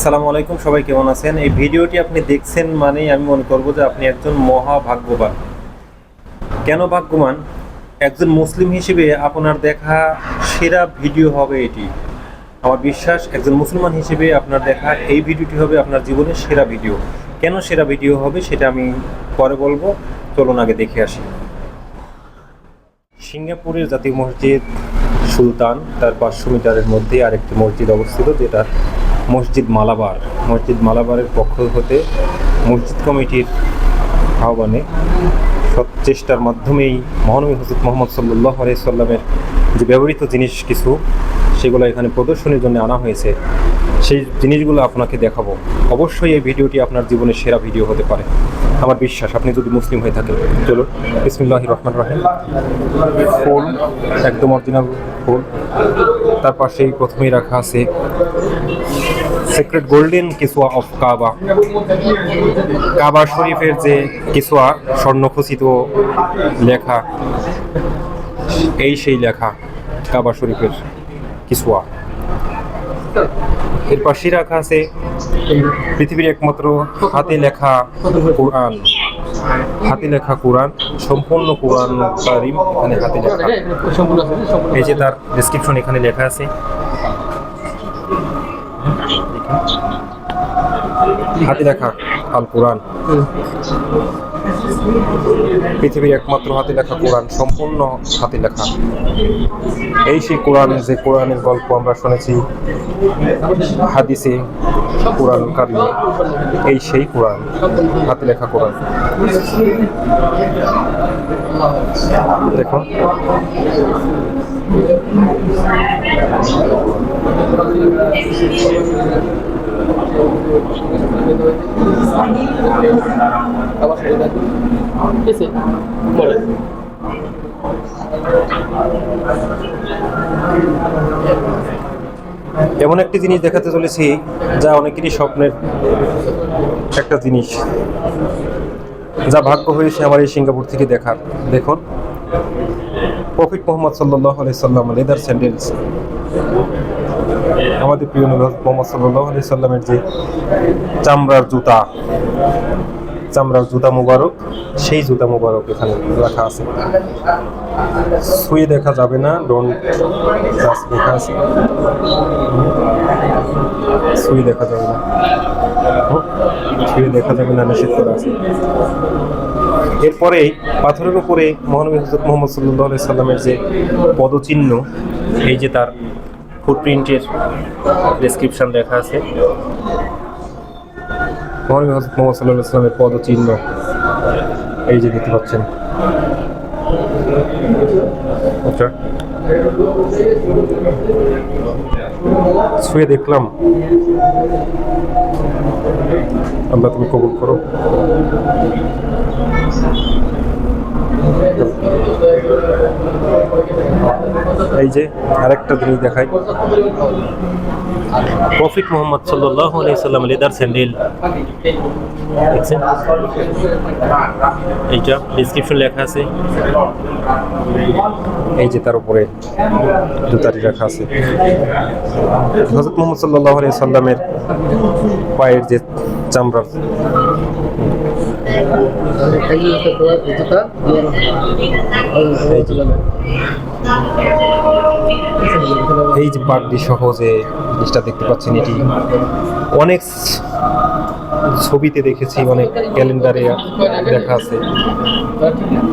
আসসালামু আলাইকুম, সবাই কেমন আছেন? এই ভিডিওটি আপনি দেখছেন মানেই আমি মনে করব যে আপনি একজন মহা ভাগ্যবান কেন ভাগ্যবান? একজন মুসলিম হিসেবে আপনার দেখা সেরা ভিডিও হবে এটি। আমার বিশ্বাস, একজন মুসলমান হিসেবে আপনার দেখা এই ভিডিওটি হবে আপনার জীবনের সেরা ভিডিও। কেন সেরা ভিডিও হবে সেটা আমি পরে বলব। চলুন আগে দেখে আসি। সিঙ্গাপুরের জাতীয় মসজিদ সুলতান, তার পাঁচশো মিটারের মধ্যে আরেকটি মসজিদ অবস্থিত, যেটা মসজিদ মালাবার। মসজিদ মালাবারের পক্ষ হতে মসজিদ কমিটির আহ্বানে সৎ চেষ্টার মাধ্যমেই মহানবী হজরত মোহাম্মদ সাল্লাহ আলাইসাল্লামের যে ব্যবহৃত জিনিস কিছু, সেগুলো এখানে প্রদর্শনীর জন্য আনা হয়েছে। সেই জিনিসগুলো আপনাকে দেখাবো। অবশ্যই এই ভিডিওটি আপনার জীবনের সেরা ভিডিও হতে পারে। আমার বিশ্বাস, আপনি যদি মুসলিম হয়ে থাকেন, চলুন বিসমুল্লাহ রহমান রাহিম। ফুল একদম অরিজিনাল ফুল তার পাশেই প্রথমেই রাখা আছে সিক্রেট গোল্ডেন কিসুয়া অফ কাবা কাবা শরীফের যে কিসুয়া স্বর্ণখচিত লেখা, এই সেই লেখা কাবা শরীফের কিসুয়া এর পাশেই রাখা আছে পৃথিবীর একমাত্র হাতে লেখা কোরআন হাতে লেখা কোরআন, সম্পূর্ণ কোরআন কারিম এখানে হাতে লেখা এই যে তার ডিসক্রিপশন এখানে লেখা আছে। হাতে লেখা আল কোরআন পৃথিবীর একমাত্র হাতে লেখা কোরআন, সম্পূর্ণ হাতে লেখা। এই সেই কোরআন, যে কোরআনের গল্প আমরা শুনেছি, হাদিসে কোরআন কারিমে এই সেই কোরআন, হাতে লেখা কোরআন। দেখুন। এমন একটি জিনিস দেখাতে চলেছি যা অনেকেরই স্বপ্নের একটা জিনিস। যা ভাগ্য হয়েছে আমার এই সিঙ্গাপুর থেকে দেখার। দেখুন, প্রফিট মোহাম্মদ সাল্লাহ আলি সাল্লাম, লেদার স্যান্ডেলস। আমাদের প্রিয় নবী মোহাম্মদ সাল্লাহ আলি সাল্লামের যে চামড়ার জুতা চামড়ার জুতা মুবারক, সেই জুতা মুবারক এখানে রাখা আছে। শুয়ে দেখা যাবে না ডোন্ট লেখা আছে। শুয়ে দেখা যাবে না। শুয়ে দেখা যাবে না, নিষেধ করা আছে। এরপরে পাথরের উপরে মহানবী হজরত মোহাম্মদ সাল্লাহ সাল্লামের যে পদচিহ্ন, এই যে তার ফুটপ্রিন্টের ডেসক্রিপশন লেখা আছে। মহানবী মোহাম্মদ সাল্লাহ সাল্লামের পদচিহ্ন এই যে দেখতে পাচ্ছেন। আচ্ছা। শুয়ে দেখলাম। আল্লাহ তুমি কবুল করো। এই যে আরেকটা জিনিস দেখাই। প্রফিট মোহাম্মদ সাল্লাহ সাল্লাম লেদার স্যান্ডেল দেখছেন? এইটা ডিসক্রিপশন লেখা আছে। এই যে তার উপরে জুতারি রাখা আছে। হজরত মোহাম্মদ সাল্লাহ সাল্লামের পায়ের যে চামড়ার এই যে এই সহ যে জিনিসটা দেখতে পাচ্ছেন, এটি অনেক ছবিতে দেখেছি, অনেক ক্যালেন্ডারে দেখা আছে।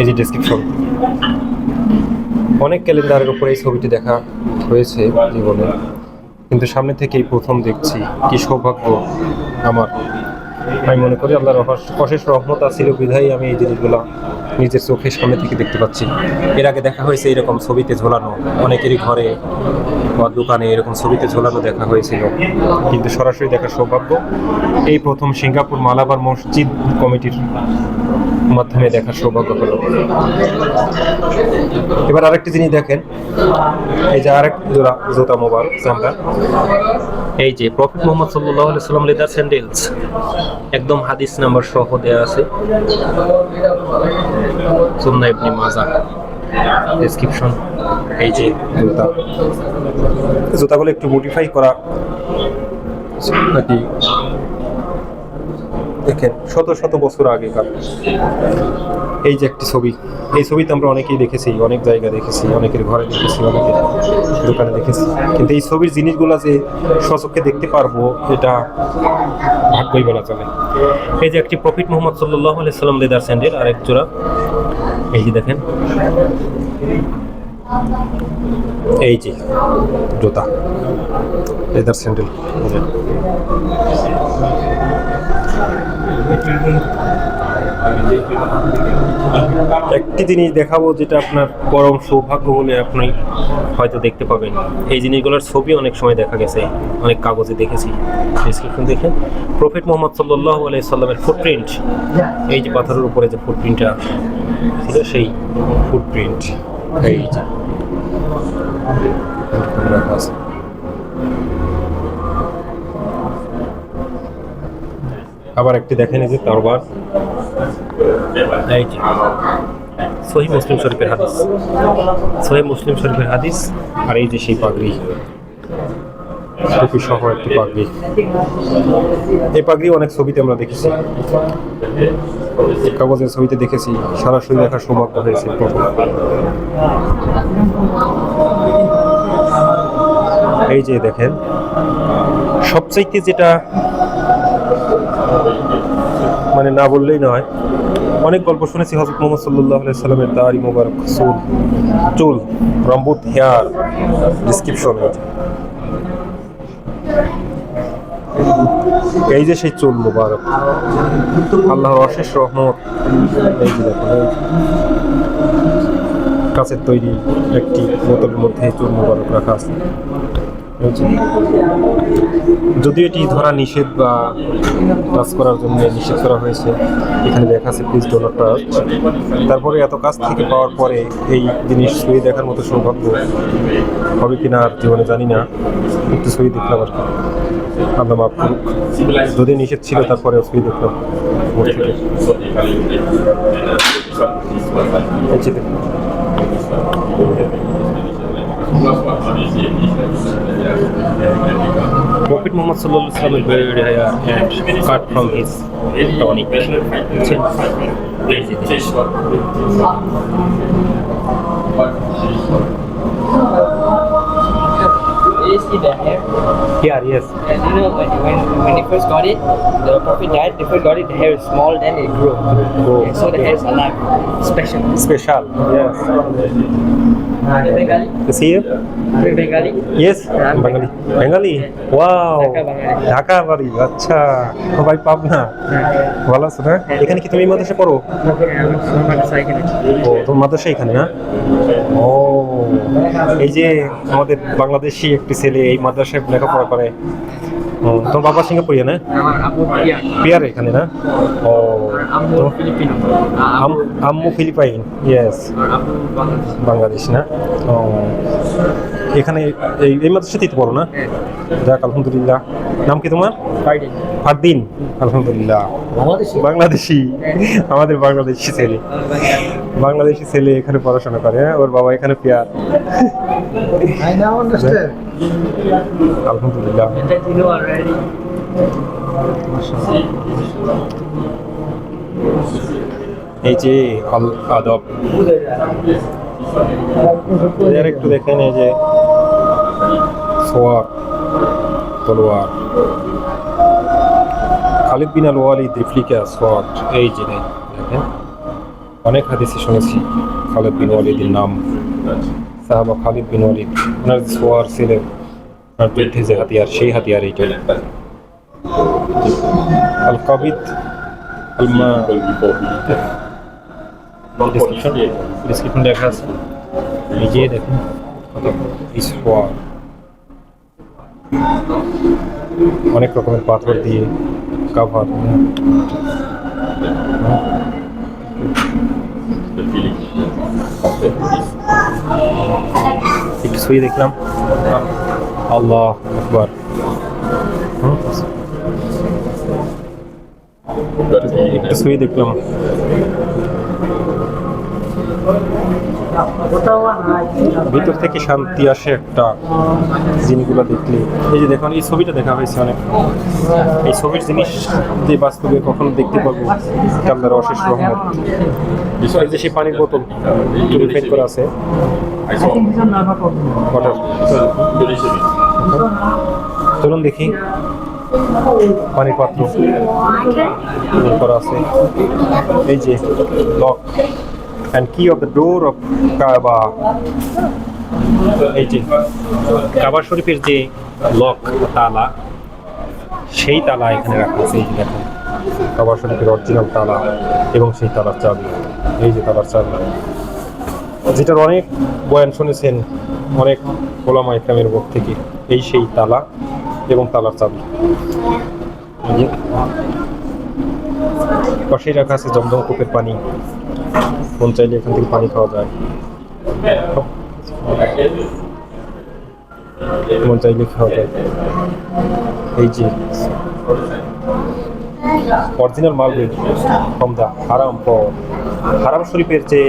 এই যে ডেসক্রিপশন অনেক ক্যালেন্ডারের উপরে এই ছবিটি দেখা হয়েছে জীবনে। কিন্তু সামনে থেকেই প্রথম দেখছি, কি সৌভাগ্য আমার। আমি মনে করি আল্লাহর অশেষ- রহমত আছিল বিধায় আমি এই জিনিসগুলো নিজের চোখের সামনে থেকে দেখতে পাচ্ছি। এর আগে দেখা হয়েছে এরকম ছবিতে ঝোলানো, অনেকেরই ঘরে বা দোকানে এরকম ছবিতে ঝোলানো দেখা হয়েছিল। কিন্তু সরাসরি দেখার সৌভাগ্য, এই প্রথম সিঙ্গাপুর মালাবার মসজিদ কমিটির মাধ্যমে দেখার সৌভাগ্য হলো। এবার আরেকটি জিনিস দেখেন, এই যে আরেক জোড়া, জোতা মোবাইল আমরা এই যে প্রফিট মোহাম্মদ সাল্লাহ সাল্লাম লেদার স্যান্ডেলস একদম হাদিস নাম্বার সহ দেওয়া আছে। সুন্না ইবনি মাজা ডেসক্রিপশন এই যে জুতা। জুতাগুলো একটু মডিফাই করা। নাকি? দেখেন, শত শত বছর আগেকার। এই যে একটি ছবি, এই ছবিতে আমরা অনেকেই দেখেছি, অনেক জায়গা দেখেছি, অনেকের ঘরে দেখেছি, অনেকের দোকানে দেখেছি। কিন্তু এই ছবির জিনিসগুলো যে স্বচক্ষে দেখতে পারব, এটা ভাগ্যই বলা চলে। এই যে একটি প্রফিট মোহাম্মদ সাল্লাহ আলাইসাল্লাম লেদার স্যান্ডেল আর এক জোড়া। এই যে দেখেন। এই যে জুতা, লেদার স্যান্ডেল। একটি জিনিস দেখাবো যেটা আপনার পরম সৌভাগ্য বলে আপনি হয়তো দেখতে পাবেন। এই জিনিসগুলোর ছবি অনেক সময় দেখা গেছে, অনেক কাগজে দেখেছি। ডিসক্রিপশন দেখেন প্রফেট মোহাম্মদ সাল্লাহ আলাইসাল্লামের ফুটপ্রিন্ট এই যে পাথরের উপরে যে ফুটপ্রিন্টটা ছিল সেই ফুটপ্রিন্ট এই যে। আবার একটি দেখেন এই যে তরবার। সহি মুসলিম শরীফের হাদিস। সহি মুসলিম শরীফের হাদিস আর এই যে সেই পাগড়ি। টুপি সহ একটি পাগড়ি। এই পাগড়ি অনেক ছবিতে আমরা দেখেছি। কাগজের ছবিতে দেখেছি। সরাসরি দেখার সৌভাগ্য হয়েছে এই যে দেখেন, সবচাইতে যেটা মানে না বললেই নয়। অনেক গল্প শুনেছি হজরত মোহাম্মদ সাল্লাহ সাল্লামের দাড়ি মোবারক, চুল চুল রম্বুত হেয়ার ডিসক্রিপশন এই যে সেই চুল মোবারক, আল্লাহর অশেষ রহমত। এই যে কাছের তৈরি একটি বোতলের মধ্যে চুল মোবারক রাখা আছে। এই যে। যদিও এটি ধরা নিষেধ বা কাজ করার জন্য নিষেধ করা হয়েছে, এখানে দেখা আছে প্লিজ ডোনার টাচ তারপরে এত কাজ থেকে পাওয়ার পরে এই জিনিস ছুঁয়ে দেখার মতো সৌভাগ্য হবে কিনা আর জীবনে জানি না। একটু ছুঁয়ে দেখলাম আর আল্লাহ মাফ করুক। যদি নিষেধ ছিল তারপরে ছুঁয়ে দেখলাম। Prophet Muhammad sallallahu alaihi wasallam buried here and cut from his tonic chin. Raise. You see the hair? Here, yes. And you know when, when when they first got it, the prophet died, they first got it, the hair is small, then it grew. Grow. And so the hair is alive. Special. Special. Yes. The Bengali? You see him? The Bengali? Yes. Bengali. Bengali? Wow. Dhaka বাঙালি। ঢাকা বাড়ি আচ্ছা ও ভাই পাবনা ভালো আছো না এখানে কি তুমি এই মাদ্রাসা পড়ো ও তোমার মাদ্রাসা এখানে না ও এই যে আমাদের বাংলাদেশি একটি ছেলে এই মাদ্রাসায় লেখাপড়া করে। তোমার বাবা সিঙ্গাপুরে, না? পিয়ার এখানে, না? ও আম্মু আম- আম্মু ফিলিপাইন ইয়েস বাংলাদেশ, না? ও। এখানে এই এই মাদ্রাসাতেই তো পড়ো না? যাক আলহামদুলিল্লাহ। নাম কি তোমার? ফারদিন। আলহামদুলিল্লাহ। বাংলাদেশি? আমাদের বাংলাদেশি ছেলে। বাংলাদেশি ছেলে এখানে পড়াশোনা করে হ্যাঁ? ওর বাবা এখানে পেয়ার। আলহামদুলিল্লাহ. এই যে আল আদব। এর একটু দেখেন এই যে সোয়ার, তলোয়ার। খালিদ বিন আল ওয়ালিদ রিফলিকা সোয়ার, এই যে দেখেন। অনেক হাদিসে শুনেছি, খালিদ বিন ওয়ালিদের নাম। সাহাবা খালিদ বিন ওয়ালিদ, ওনার সোয়ার ছিলেন ওনার যুদ্ধে যে হাতিয়ার, সেই হাতিয়ার এইটা। আল কাবিদ, আল মা ডিসক্রিপশন ডিসক্রিপশন লেখা আছে। নিজে দেখুন ইসওয়ার অনেক রকমের পাথর দিয়ে কাভার একটু শুয়ে দেখলাম। আল্লাহ আকবার। শুয়ে দেখলাম। ভিতর থেকে শান্তি আসে একটা জিনিসগুলো দেখলে। এই যে দেখুন এই ছবিটা দেখা হয়েছে অনেক। এই ছবির জিনিস যে বাস্তবে কখনো দেখতে পাবো আল্লাহর অশেষ রহমত। এই যে সেই পানির বোতল পিউরিফাইড করা আছে। চলুন দেখি। পানির পাত্র। করা আছে। এই যে lock and key of the door of Kaaba এই যে কাবা শরীফের যে লক তালা, সেই তালা এখানে রাখা আছে, এই যে দেখুন। কাবা শরীফের অরিজিনাল তালা এবং সেই তালার চাবি। এই যে তালার চাবি। যেটার অনেক বয়ান শুনেছেন, অনেক ওলামা ইসলামের মুখ থেকে, এই সেই তালা এবং তালার চাবি। পাশেই রাখা আছে জমজম কূপের পানি। মন চাইলে এখান থেকে পানি খাওয়া যায়। মন চাইলে খাওয়া যায়। এই যে original marble from the Haram for Haram শরীফের যে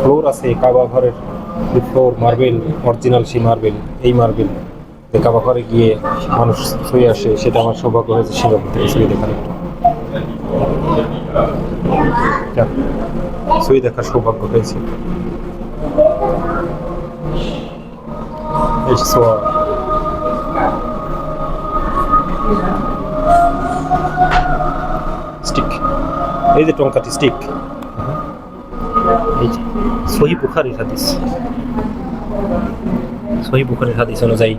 ফ্লোর আছে, কাবা ঘরের ফ্লোর মার্বেল অরিজিনাল সেই মার্বেল এই মার্বেল কাবা ঘরে গিয়ে মানুষ ছুঁয়ে আসে, সেটা আমার সৌভাগ্য হয়েছে সিঙ্গাপুর থেকে ছুঁয়ে দেখার একটু। ছুঁয়ে দেখার সৌভাগ্য হয়েছে। স্টিক। এই যে টঙ্কাটি স্টিক। এই যে সহি বুখারির হাদিস। সহি বুখারির হাদিস অনুযায়ী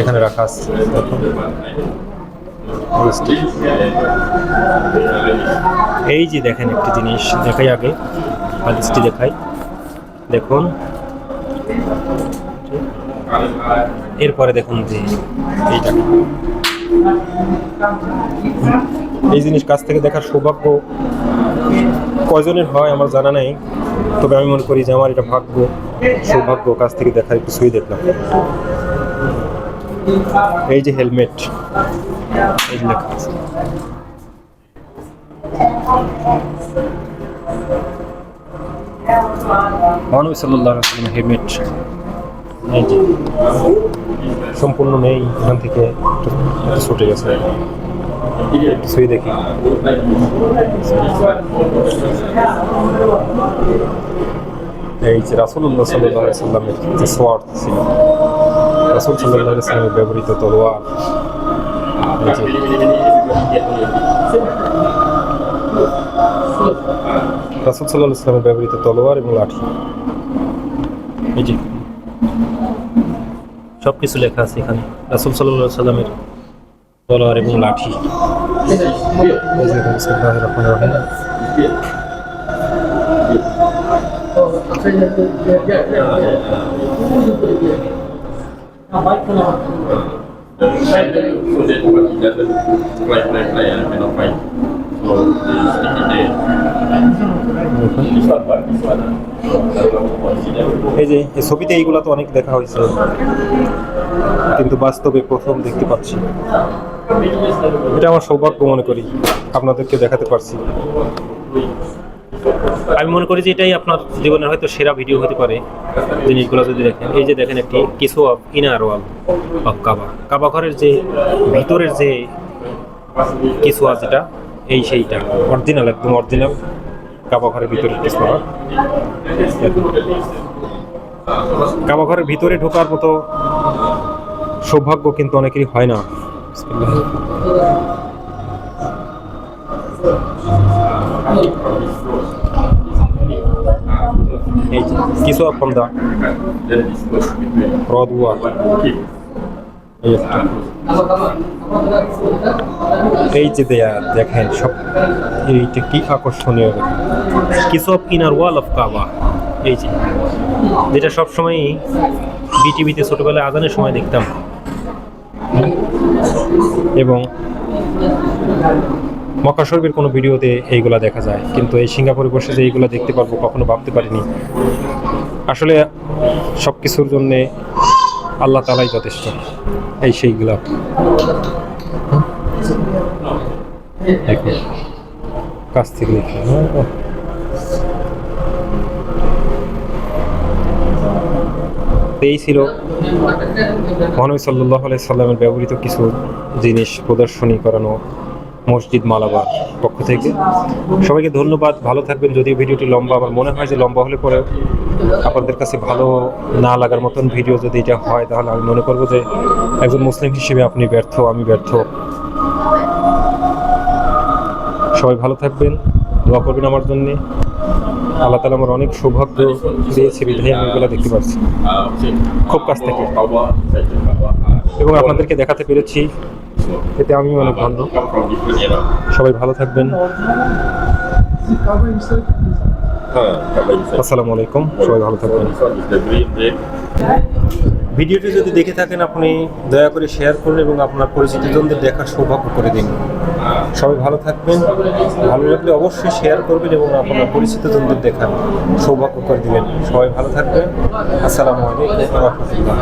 এখানে রাখা আছে। এই যে দেখেন একটি জিনিস দেখাই আগে, হাদিসটি দেখাই। দেখুন। এরপরে দেখুন যে এইটা। এই জিনিস কাছ থেকে দেখার সৌভাগ্য কয়জনের হয় আমার জানা নেই, তবে আমি মনে করি যে আমার এটা ভাগ্য, সৌভাগ্য কাছ থেকে দেখার একটু ছুঁয়ে দেখলাম। এই যে হেলমেট। এই যে লেখা আছে মহানবী সাল্লাহ সাল্লাম হেলমেট এই যে সম্পূর্ণ নেই এখান থেকে ছুটে গেছে। দেখি। এই যে রাসুল্লাহ সাল্লাহ সাল্লামের যে সোয়ার্ড ছিল রাসুল সাল্লাহ সাল্লামের ব্যবহৃত তলোয়ার রাসুল সাল্লাহ ইসলামের ব্যবহৃত তলোয়ার এবং লাঠি। এই সব কিছু লেখা আছে এখানে। রাসুল সাল্লাহ সাল্লামের তলোয়ার এবং লাঠি। এই so that what ছবিতে এইগুলো তো অনেক দেখা হয়েছে। কিন্তু বাস্তবে প্রথম দেখতে পাচ্ছি। এটা আমার সৌভাগ্য মনে করি। আপনাদেরকে দেখাতে পারছি। আমি মনে করি যে এটাই আপনার জীবনের হয়তো সেরা ভিডিও হতে পারে জিনিসগুলো যদি দেখেন। এই যে দেখেন একটি কিছু of inner wall of Kaaba Kaaba ঘরের যে ভিতরের যে কিছু আছে যেটা এই সেইটা। অরিজিনাল একদম অরিজিনাল কাবা ঘরের ভিতরের কিছু কাবা ঘরের ভিতরে ঢোকার মতো সৌভাগ্য কিন্তু অনেকেরই হয় না। বিসমিল্লাহ। এই রদ ওয়ার Keep. এই যে দেয়া দেখেন সব এইটা কি আকর্ষণীয় কিছু ইনার ওয়াল অফ কাবা এই যে যেটা সবসময় বিটিভিতে ছোটবেলায় আজানের সময় দেখতাম। এবং মক্কা শরীফের কোনো ভিডিওতে এইগুলা দেখা যায়, কিন্তু এই সিঙ্গাপুরে বসে যে এইগুলা দেখতে পারব কখনো ভাবতে পারিনি। আসলে সব কিছুর জন্যে আল্লাহ তালাই যথেষ্ট, এই সেইগুলা। কাছ থেকে এই ছিল মহানবী সাল্লাহ সাল্লামের ব্যবহৃত কিছু জিনিস প্রদর্শনী করানো। মসজিদ মালাবার পক্ষ থেকে। সবাইকে ধন্যবাদ, ভালো থাকবেন। যদিও ভিডিওটি লম্বা, আমার মনে হয় যে লম্বা হলে পরে আপনাদের কাছে ভালো না লাগার মতন ভিডিও যদি এটা হয়, তাহলে আমি মনে করব যে একজন মুসলিম হিসেবে আপনি ব্যর্থ, আমি ব্যর্থ। সবাই ভালো থাকবেন, দোয়া করবেন আমার জন্য। আল্লাহ তালা আমার অনেক সৌভাগ্য দিয়েছে, বিধায় আমি এগুলো দেখতে পাচ্ছি। খুব কাছ থেকে। এবং আপনাদেরকে দেখাতে পেরেছি এতে আমি অনেক ধন্য সবাই ভালো থাকবেন। আসসালামু আলাইকুম, সবাই ভালো থাকবেন। ভিডিওটি যদি দেখে থাকেন, আপনি দয়া করে শেয়ার করুন এবং আপনার পরিচিতজনদের দেখার সৌভাগ্য করে দিন। সবাই ভালো থাকবেন, ভালো লাগলে অবশ্যই শেয়ার করবেন এবং আপনার পরিচিতজনদের দেখার সৌভাগ্য করে দিবেন। সবাই ভালো থাকবেন। আসসালামু আলাইকুম রহমতুল্লাহ।